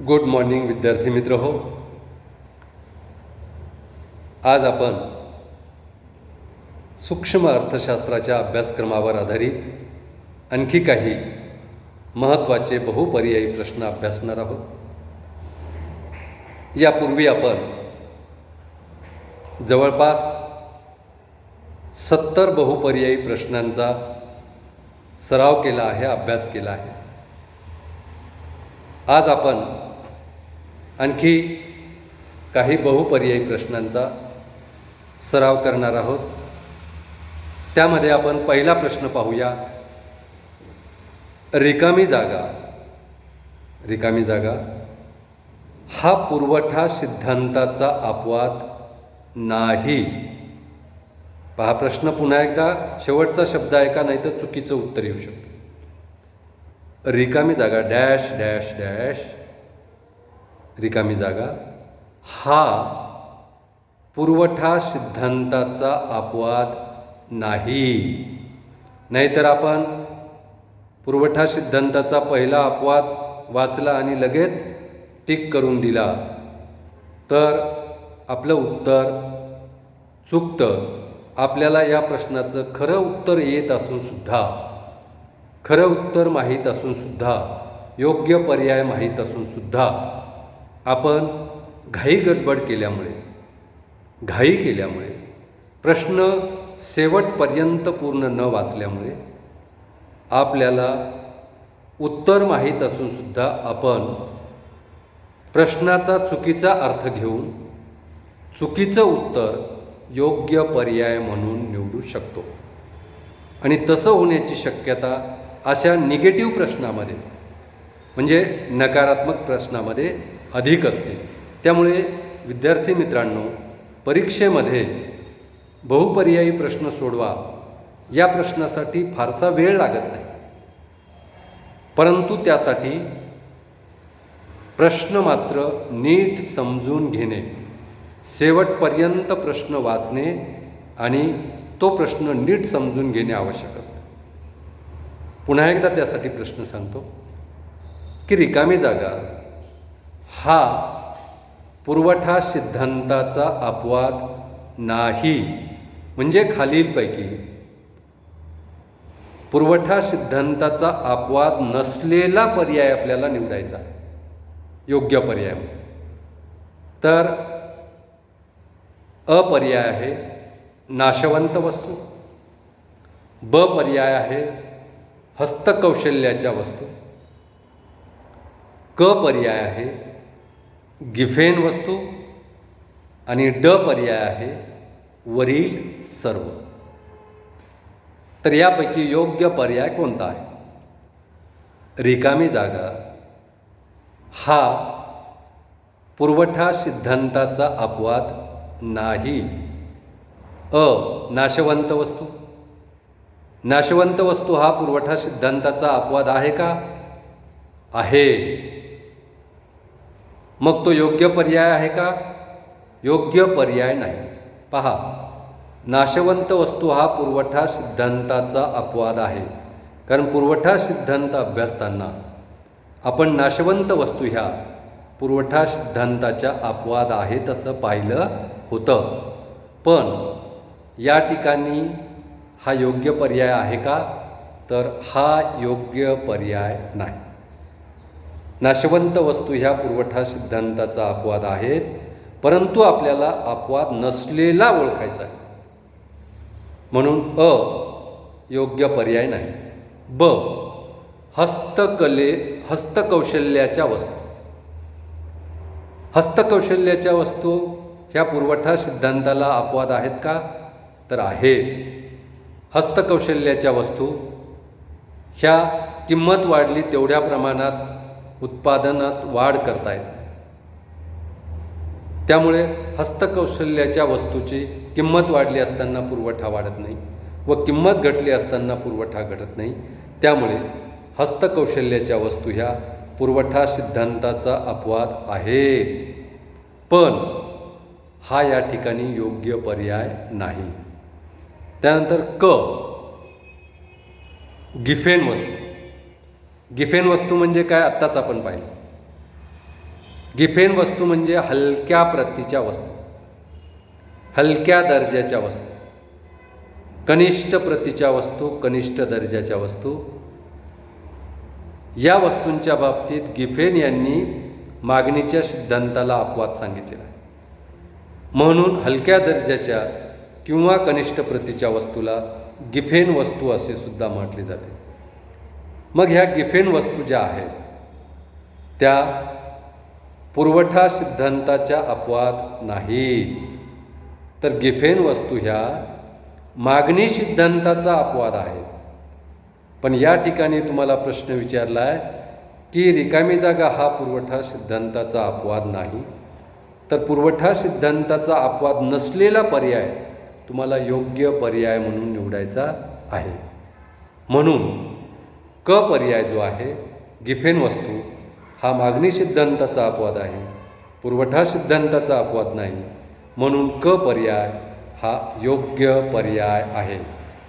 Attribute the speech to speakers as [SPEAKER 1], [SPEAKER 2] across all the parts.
[SPEAKER 1] Good morning विद्यार्थी मित्र हो. आज आपण सूक्ष्म अर्थशास्त्राच्या अभ्यासक्रमावर आधारित आणखी काही महत्त्वाचे बहुपर्यायी प्रश्न अभ्यासणार आहोत. यापूर्वी आपण जवळपास सत्तर बहुपर्यायी प्रश्नांचा सराव केला आहे अभ्यास केला आहे. आज आपण आणखी काही बहुपर्यायी प्रश्नांचा सराव करणार आहोत. त्यामध्ये आपण पहिला प्रश्न पाहूया. रिकामी जागा. रिकामी जागा. हा पुरवठा सिद्धांताचा अपवाद नाही. पहा प्रश्न पुन्हा एकदा. शेवटचा शब्द आहे का? नाही तर चुकीचं उत्तर येऊ शकतं. रिकामी जागा डॅश डॅश डॅश. रिकामी जागा. हा पुरवठा सिद्धांताचा अपवाद नाही. नाहीतर आपण पुरवठा सिद्धांताचा पहिला अपवाद वाचला आणि लगेच टिक करून दिला. तर आपलं उत्तर चुकतं. आपल्याला या प्रश्नाचं खरं उत्तर येत असूनसुद्धा खरं उत्तर माहीत असूनसुद्धा योग्य पर्याय माहीत असूनसुद्धा आपण घाई गडबड केल्यामुळे घाई केल्यामुळे प्रश्न शेवटपर्यंत पूर्ण न वाचल्यामुळे आपल्याला उत्तर माहीत असूनसुद्धा आपण प्रश्नाचा चुकीचा अर्थ घेऊन चुकीचं उत्तर योग्य पर्याय म्हणून निवडू शकतो. आणि तसं होण्याची शक्यता अशा निगेटिव्ह प्रश्नामध्ये म्हणजे नकारात्मक प्रश्नामध्ये अधिक असते. त्यामुळे विद्यार्थी मित्रांनो परीक्षेमध्ये बहुपर्यायी प्रश्न सोडवा. या प्रश्नासाठी फारसा वेळ लागत नाही. परंतु त्यासाठी प्रश्न मात्र नीट समजून घेणे शेवटपर्यंत प्रश्न वाचणे आणि तो प्रश्न नीट समजून घेणे आवश्यक असते. पुन्हा एकदा त्यासाठी प्रश्न सांगतो की रिकामी जागा हा पुरवठा सिद्धांताचा अपवाद नाही. म्हणजे खालीलपैकी पुरवठा सिद्धांताचा अपवाद नसलेला पर्याय आपल्याला निवडायचा. योग्य पर्याय तर अपर्याय आहे नाशवंत वस्तू. ब पर्याय आहे हस्तकौशल्याच्या वस्तू. क पर्याय आहे गिफेन वस्तू आणि ड पर्याय आहे वरील सर्व. तर यापैकी योग्य पर्याय कोणता आहे? रिकामी जागा. हा पुरवठा सिद्धांताचा अपवाद नाही. अ नाशवंत वस्तू. नाशवंत वस्तू हा पुरवठा सिद्धांताचा अपवाद आहे का? आहे. मग तो योग्य पर्याय आहे का? योग्य पर्याय नाही. पहा नाशवंत वस्तू हा पुरवठा सिद्धांताचा अपवाद आहे. कारण पुरवठा सिद्धांत अभ्यासताना आपण नाशवंत वस्तू ह्या पुरवठा सिद्धांताच्या अपवाद आहेत असं पाहिलं होतं. पण या ठिकाणी हा योग्य पर्याय आहे का? तर हा योग्य पर्याय नाही. नाशवंत वस्तू ह्या पुरवठा सिद्धांताचा अपवाद आहेत परंतु आपल्याला अपवाद नसलेला ओळखायचा आहे. म्हणून अ योग्य पर्याय नाही. ब हस्तकले हस्तकौशल्याच्या वस्तू. हस्तकौशल्याच्या वस्तू ह्या पुरवठा सिद्धांताला अपवाद आहेत का? तर आहे. हस्तकौशल्याच्या वस्तू ह्या किंमत वाढली तेवढ्या प्रमाणात उत्पादनात वाढ करतायत. त्यामुळे हस्तकौशल्याच्या वस्तूची किंमत वाढली असताना पुरवठा वाढत नाही व किंमत घटली असताना पुरवठा घटत नाही. त्यामुळे हस्तकौशल्याच्या वस्तू ह्या पुरवठा सिद्धांताचा अपवाद आहे पण हा या ठिकाणी योग्य पर्याय नाही. त्यानंतर क गिफेन वस्तू. गिफेन वस्तू म्हणजे काय? आत्ताच आपण पाहिलं. गिफेन वस्तू म्हणजे हलक्या प्रतीच्या वस्तू. हलक्या दर्जाच्या वस्तू. कनिष्ठ प्रतीच्या वस्तू कनिष्ठ दर्जाच्या वस्तू. या वस्तूंच्या बाबतीत गिफेन यांनी मागणीच्या सिद्धांताला अपवाद सांगितलेला आहे. म्हणून हलक्या दर्जाच्या किंवा कनिष्ठ प्रतीच्या वस्तूला गिफेन वस्तू असे सुद्धा म्हटले जाते. मग ह्या गिफेन वस्तू ज्या आहेत त्या पुरवठा सिद्धांताच्या अपवाद नाहीत. तर गिफेन वस्तू ह्या मागणी सिद्धांताचा अपवाद आहे पण या ठिकाणी तुम्हाला प्रश्न विचारला आहे की रिकामी जागा हा पुरवठा सिद्धांताचा अपवाद नाही? तर पुरवठा सिद्धांताचा अपवाद नसलेला पर्याय तुम्हाला योग्य पर्याय म्हणून निवडायचा आहे. म्हणून क पर्याय जो आहे गिफेन वस्तू हा मागणी सिद्धांताचा अपवाद आहे. पुरवठा सिद्धांताचा अपवाद नाही. म्हणून क पर्याय हा योग्य पर्याय आहे.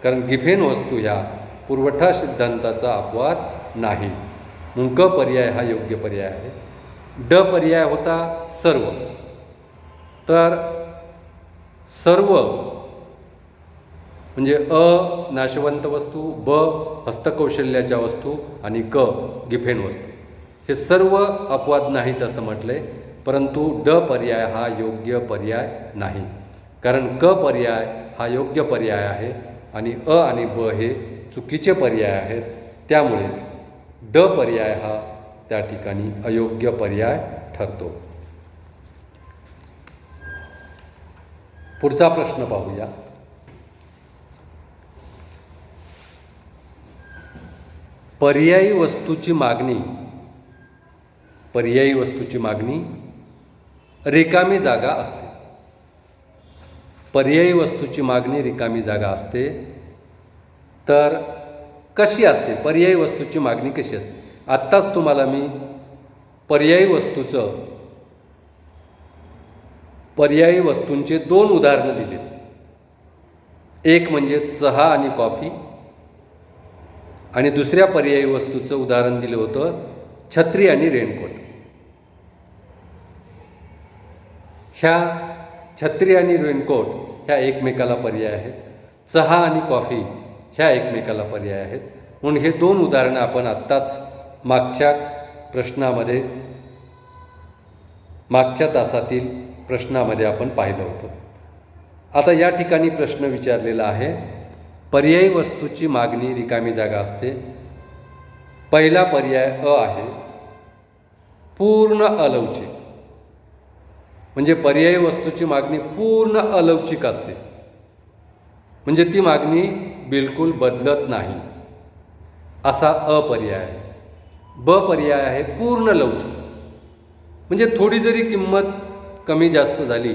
[SPEAKER 1] कारण गिफेन वस्तू ह्या पुरवठा सिद्धांताचा अपवाद नाही. म्हणून क पर्याय हा योग्य पर्याय आहे. ड पर्याय होता सर्व. तर सर्व म्हणजे अ नाशवंत वस्तू ब हस्तकौशल्याच्या वस्तू आणि क गिफेन वस्तू. हे सर्व अपवाद नाहीत असं म्हटले परंतु ड पर्याय हा योग्य पर्याय नाही. कारण क पर्याय हा योग्य पर्याय आहे आणि अ आणि ब हे चुकीचे पर्याय आहेत. त्यामुळे ड पर्याय हा त्या ठिकाणी अयोग्य पर्याय ठरतो. पुढचा प्रश्न पाहूया. पर्यायी वस्तूची मागणी. पर्यायी वस्तूची मागणी रिकामी जागा असते. पर्यायी वस्तूची मागणी रिकामी जागा असते. तर कशी असते? पर्यायी वस्तूची मागणी कशी असते? आत्ताच तुम्हाला मी पर्यायी वस्तूचं पर्यायी वस्तूंचे दोन उदाहरणं दिले एक म्हणजे चहा आणि कॉफी. आणि दुसऱ्या पर्यायी वस्तूचं उदाहरण दिलं होतं छत्री आणि रेनकोट. ह्या छत्री आणि रेनकोट ह्या एकमेकाला पर्याय आहेत. चहा आणि कॉफी ह्या एकमेकाला पर्याय आहेत. म्हणून हे दोन उदाहरणं आपण आत्ताच मागच्या प्रश्नामध्ये मागच्या तासातील प्रश्नामध्ये आपण पाहिलं होतं. आता या ठिकाणी प्रश्न विचारलेला आहे पर्यायी वस्तूची मागणी रिकामी जागा असते. पहिला पर्याय अ आहे. पूर्ण अलौचिक म्हणजे पर्यायी वस्तूची मागणी पूर्ण अलौचिक असते. म्हणजे ती मागणी बिलकुल बदलत नाही. असा अपर्याय आहे. ब पर्याय आहे पूर्ण लवचिक. म्हणजे थोडी जरी किंमत कमी जास्त झाली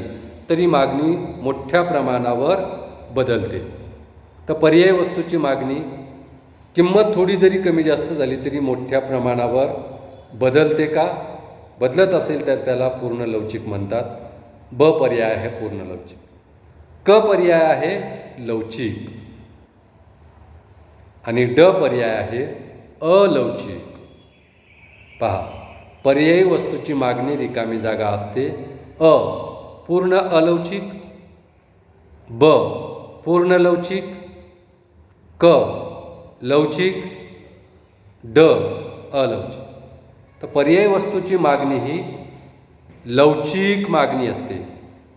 [SPEAKER 1] तरी मागणी मोठ्या प्रमाणावर बदलते. तर पर्यायी वस्तूची मागणी किंमत थोडी जरी कमी जास्त झाली तरी मोठ्या प्रमाणावर बदलते का? बदलत असेल तर त्याला पूर्ण लवचिक म्हणतात. ब पर्याय आहे पूर्ण लवचिक. क पर्याय आहे लवचिक. आणि ड पर्याय आहे अलवचिक. पहा पर्यायी वस्तूची मागणी रिकामी जागा असते. अ पूर्ण अलवचिक. ब पूर्ण लवचिक. क लवचिक ड अलवचिक. तर पर्यायी वस्तूची मागणी ही लवचिक मागणी असते.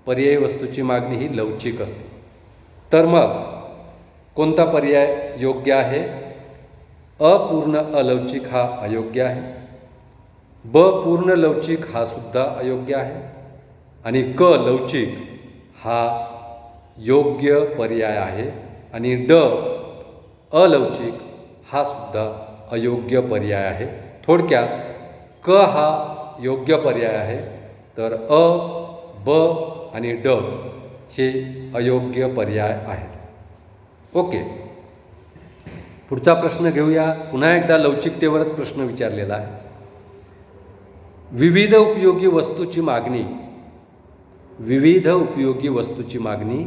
[SPEAKER 1] पर्यायी वस्तूची मागणी ही लवचिक असते. तर मग कोणता पर्याय योग्य आहे? अपूर्ण अलवचिक हा अयोग्य आहे. ब पूर्ण लवचिक हा सुद्धा अयोग्य आहे. आणि क लवचिक हा योग्य पर्याय आहे. आणि ड अलवचिक हा सुद्धा अयोग्य पर्याय आहे. थोडक्यात क हा योग्य पर्याय आहे तर अ ब आणि ड हे अयोग्य पर्याय आहेत. ओके. पुढचा प्रश्न घेऊया. पुन्हा एकदा लवचिकतेवरच प्रश्न विचारलेला आहे. विविध उपयोगी वस्तूची मागणी. विविध उपयोगी वस्तूची मागणी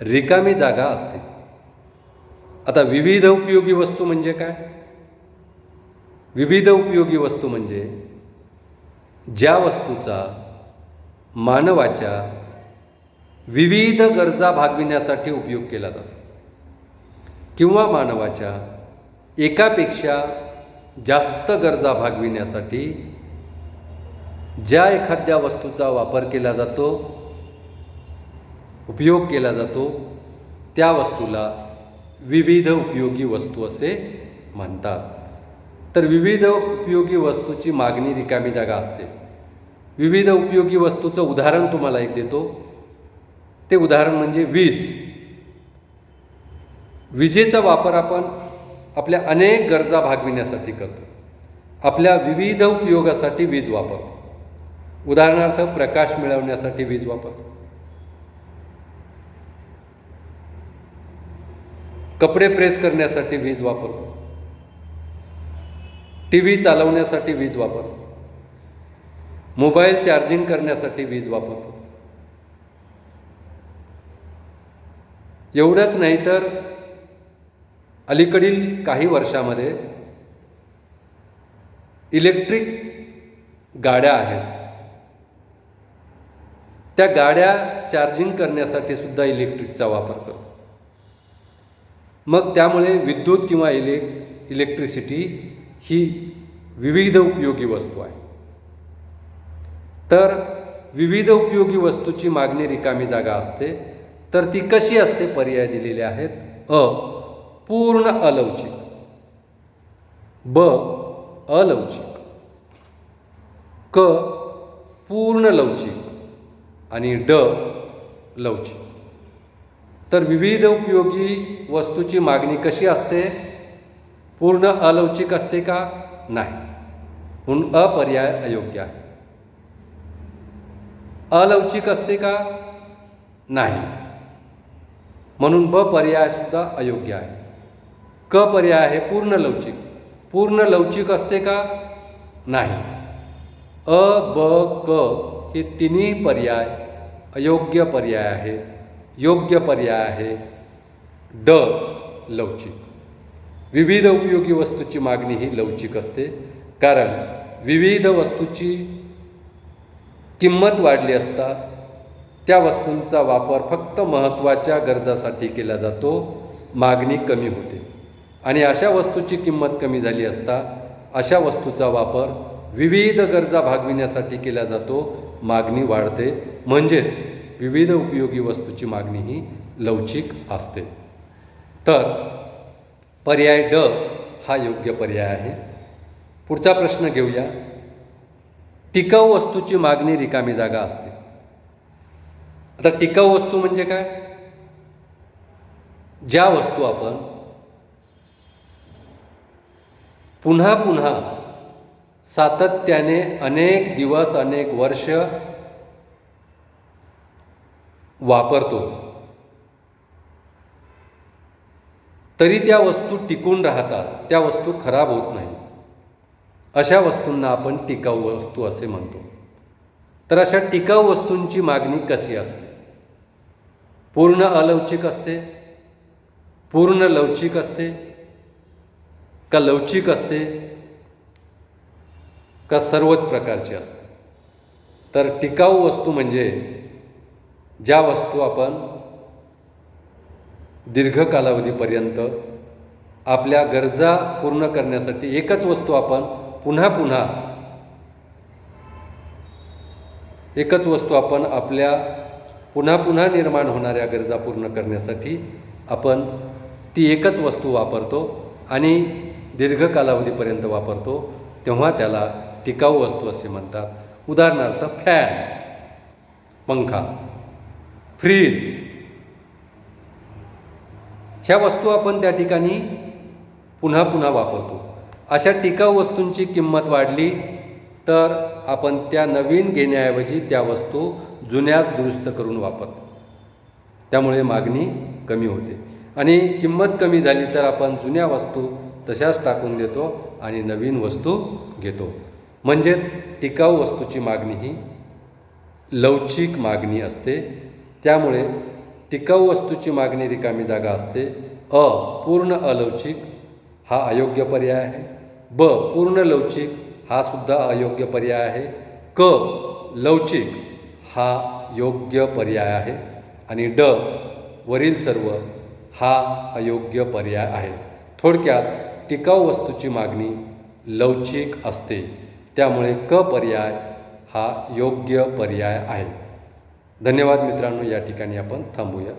[SPEAKER 1] रिकामी जागा असते. आता विविध उपयोगी वस्तू म्हणजे काय? विविध उपयोगी वस्तू म्हणजे ज्या वस्तूचा मानवाच्या विविध गरजा भागविण्यासाठी उपयोग केला जातो. किंवा मानवाच्या एकापेक्षा जास्त गरजा भागविण्यासाठी ज्या एखाद्या वस्तूचा वापर केला जातो उपयोग केला जातो त्या वस्तूला विविध उपयोगी वस्तू असे म्हणतात. तर विविध उपयोगी वस्तूची मागणी रिकामी जागा असते. विविध उपयोगी वस्तूचं उदाहरण तुम्हाला एक देतो. ते उदाहरण म्हणजे वीज. विजेचा वापर आपण आपल्या अनेक गरजा भागविण्यासाठी करतो. आपल्या विविध उपयोगासाठी वीज वापरतो. उदाहरणार्थ प्रकाश मिळवण्यासाठी वीज वापरतो. कपडे प्रेस करण्यासाठी वीज वापरतो. टी व्ही चालवण्यासाठी वीज वापरतो. मोबाईल चार्जिंग करण्यासाठी वीज वापरतो. एवढंच नाही तर अलीकडील काही वर्षामध्ये इलेक्ट्रिक गाड्या आहेत. त्या गाड्या चार्जिंग करण्यासाठी सुद्धा इलेक्ट्रिकचा वापर करतो. मग त्यामुळे विद्युत किंवा इले इलेक्ट्रिसिटी ही विविध उपयोगी वस्तू आहे. तर विविध उपयोगी वस्तूची मागणी रिकामी जागा असते तर ती कशी असते पर्याय दिलेले आहेत? अ. पूर्ण अलवचिक ब. अलवचिक क. पूर्ण लवचिक आणि ड. लवचिक तर विविध उपयोगी वस्तूची मागणी कशी असते? पूर्ण अलवचिक असते का? नाही. म्हणून अपर्याय अयोग्य आहे. अलवचिक असते का? नाही. म्हणून ब पर्याय सुद्धा अयोग्य आहे. क पर्याय आहे पूर्ण लवचिक पूर्ण लवचिक असते का? नाही. अ ब क हे तिन्ही पर्याय अयोग्य पर्याय आहेत. योग्य पर्याय आहे. ड लवचिक. विविध उपयोगी वस्तूची मागणी ही लवचिक असते. कारण विविध वस्तूची किंमत वाढली असता त्या वस्तूंचा वापर फक्त महत्त्वाच्या गरजासाठी केला जातो. मागणी कमी होते. आणि अशा वस्तूची किंमत कमी झाली असता अशा वस्तूचा वापर विविध गरजा भागविण्यासाठी केला जातो. मागणी वाढते. म्हणजेच विविध उपयोगी वस्तूची मागणी ही लवचिक असते. तर पर्याय ड हा योग्य पर्याय आहे. पुढचा प्रश्न घेऊया. टिकाऊ वस्तूची मागणी रिकामी जागा असते. आता टिकाऊ वस्तू म्हणजे काय? ज्या वस्तू आपण पुन्हा पुन्हा सातत्याने अनेक दिवस अनेक वर्ष वापरतो. तरी त्या वस्तू टिकून राहतात त्या वस्तू खराब होत नाही. अशा वस्तूंना आपण टिकाऊ वस्तू असे म्हणतो. तर अशा टिकाऊ वस्तूंची मागणी कशी असते? पूर्ण अलवचिक असते? पूर्ण लवचिक असते? का लवचिक असते? का सर्वच प्रकारची असते? तर टिकाऊ वस्तू म्हणजे ज्या वस्तू आपण दीर्घ कालावधीपर्यंत आपल्या गरजा पूर्ण करण्यासाठी एकच वस्तू आपण पुन्हा पुन्हा एकच वस्तू आपण आपल्या पुन्हा पुन्हा निर्माण होणाऱ्या गरजा पूर्ण करण्यासाठी आपण ती एकच वस्तू वापरतो आणि दीर्घ कालावधीपर्यंत वापरतो तेव्हा त्याला टिकाऊ वस्तू असे म्हणतात. उदाहरणार्थ फॅन पंखा. फ्रीज ह्या वस्तू आपण त्या ठिकाणी पुन्हा पुन्हा वापरतो. अशा टिकाऊ वस्तूंची किंमत वाढली तर आपण त्या नवीन घेण्याऐवजी त्या वस्तू जुन्याच दुरुस्त करून वापरतो. त्यामुळे मागणी कमी होते. आणि किंमत कमी झाली तर आपण जुन्या वस्तू तशाच टाकून देतो आणि नवीन वस्तू घेतो. म्हणजेच टिकाऊ वस्तूची मागणी ही लवचिक मागणी असते. त्यामुळे टिकाऊ वस्तूची मागणी रिकामी जागा असते. अ पूर्ण अलवचिक हा अयोग्य पर्याय आहे. ब पूर्ण लवचिक हा सुद्धा अयोग्य पर्याय आहे. क लवचिक हा योग्य पर्याय आहे. आणि ड वरील सर्व हा अयोग्य पर्याय आहे. थोडक्यात टिकाऊ वस्तूची मागणी लवचिक असते. त्यामुळे क पर्याय हा योग्य पर्याय आहे. धन्यवाद मित्रांनो या ठिकाणी आपण थांबूया.